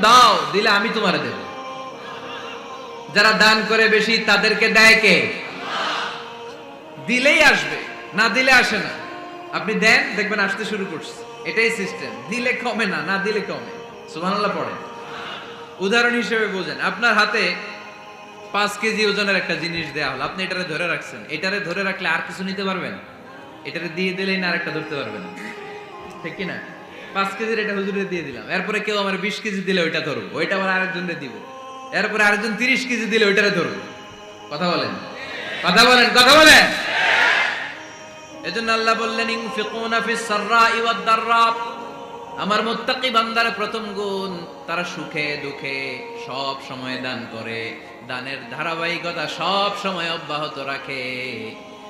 দাও, দিলে আমি তোমারে দেব। যারা দান করে বেশি, তাদেরকে দেয় কে? দিলেই আসবে, না দিলে আসে না। আপনি দেন, দেখবেন আসতে শুরু করছে। এটাই সিস্টেম দিলে কমে না না দিলে কমে। সুবহানাল্লাহ পড়ে উদাহরণ হিসেবে বোঝেন। আপনার হাতে পাঁচ কেজি ওজনের একটা জিনিস দেয়া হলো। আপনি এটারে ধরে রাখছেন। এটারে ধরে রাখলে আর কিছু নিতে পারবেন? এটারে দিয়ে দিলেই না আর একটা ধরতে পারবেন? ঠিক কি না পাঁচ কেজির এটা হুজুরে দিয়ে দিলাম। এরপরে কেউ আমার বিশ কেজি দিলে ওইটা ধরবো। ওইটা আবার আরেকজনকে দিব। এরপরে আরেকজন তিরিশ কেজি দিলে ওইটারে ধরবো। কথা বলেন? কথা বলেন কথা বলেন? এজন্য আল্লাহ বললেন ওয়াদ আমার মুত্তাকি বান্দার প্রথম গুণ, তারা সুখে দুঃখে সব সময় দান করে। দানের ধারাবাহিকতা সব সময় অব্যাহত রাখে।